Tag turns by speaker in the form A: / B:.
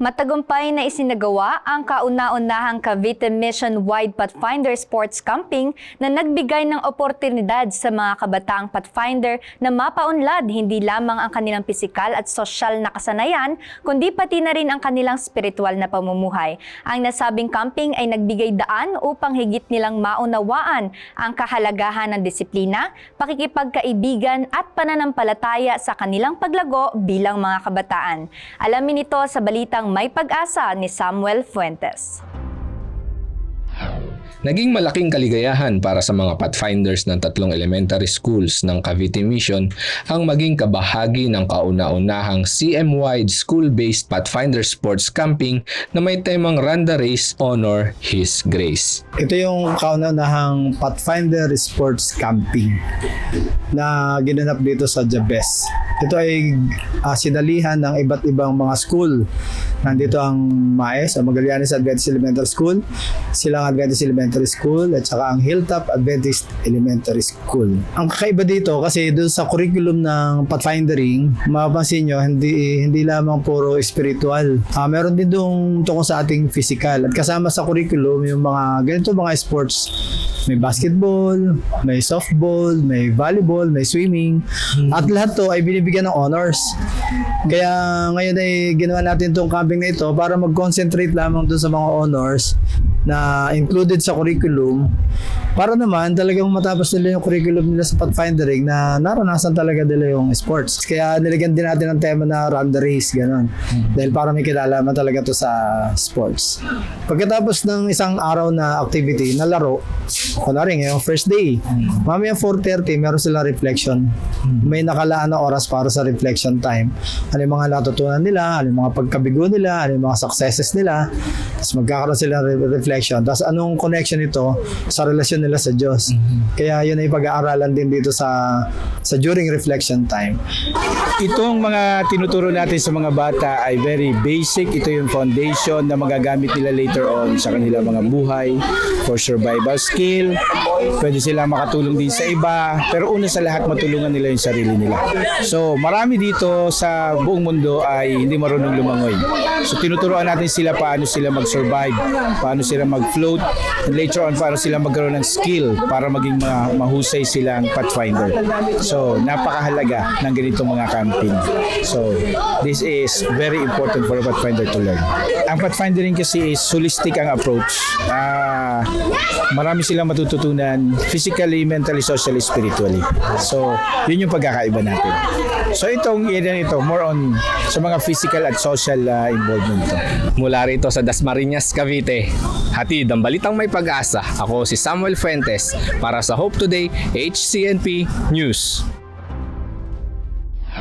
A: Matagumpay na isinagawa ang kauna-unahang Cavite Mission-wide Pathfinder Sports Camping na nagbigay ng oportunidad sa mga kabataang Pathfinder na mapaunlad hindi lamang ang kanilang pisikal at sosyal na kasanayan, kundi pati na rin ang kanilang spiritual na pamumuhay. Ang nasabing camping ay nagbigay daan upang higit nilang maunawaan ang kahalagahan ng disiplina, pakikipagkaibigan at pananampalataya sa kanilang paglago bilang mga kabataan. Alamin ito sa balitang May Pag-asa ni Samuel Fuentes.
B: Naging malaking kaligayahan para sa mga pathfinders ng tatlong elementary schools ng Cavite Mission ang maging kabahagi ng kauna-unahang CM-wide school-based Pathfinder Sports Camping na may temang Run the Race, Honor His Grace.
C: Ito yung kauna-unahang Pathfinder Sports Camping na ginanap dito sa Jabes. Ito ay ah, sinalihan ng iba't ibang mga school. Nandito ang MAES, ang Magallanes Adventist Elementary School, Silang Adventist Elementary School, at saka ang Hilltop Adventist Elementary School. Ang kakaiba dito kasi doon sa curriculum ng pathfindering, mapapansin nyo, hindi, hindi lamang puro spiritual. Ah, meron din doon tungkol sa ating physical. At kasama sa curriculum yung mga ganito mga sports may basketball, may softball, may volleyball, may swimming. At lahat to ay binibigyan ng honors. Kaya ngayon ay ginawa natin itong camping na ito para mag-concentrate lamang dun sa mga honors na included sa curriculum para naman talagang matapos nila yung curriculum nila sa pathfindering na naranasan talaga nila yung sports. Kaya nilagyan din natin ang tema na run the race, gano'n. Dahil para may kinalaman talaga to sa sports. Pagkatapos ng isang araw na activity, na laro, kunwari ngayong first day, mamaya 4.30, meron silang reflection. May nakalaan na oras para sa reflection time. Ano yung mga natutunan nila, ano yung mga pagkabigo nila, ano yung mga successes nila. Tapos magkakaroon sila ng re- reflection. Tapos anong connection ito sa relasyon nila sa Diyos. Kaya yun ay pag-aaralan din dito sa sa during reflection time.
D: Itong mga tinuturo natin sa mga bata ay very basic. Ito yung foundation na magagamit nila later on sa kanilang mga buhay for survival skill. Pwede sila makatulong din sa iba. Pero una sa lahat, matulungan nila yung sarili nila. So, marami dito sa buong mundo ay hindi marunong lumangoy. So, tinuturoan natin sila paano sila mag-survive, paano sila mag-float, and later on, paano sila magkaroon ng skill para maging mga mahusay silang pathfinder. So, napakahalaga ng ganitong mga camping. So, this is very important for a pathfinder to learn. Ang pathfindering kasi is holistic ang approach. Ah, marami silang matututunan physically, mentally, socially, spiritually. So, yun yung pagkakaiba natin. So, itong area nito, more on sa mga physical at social ah, involvement to.
B: Mula rito sa Dasmariñas, Cavite, hatid ang balitang may pag-asa. Ako si Samuel Fuentes para sa Hope Today HCNP News.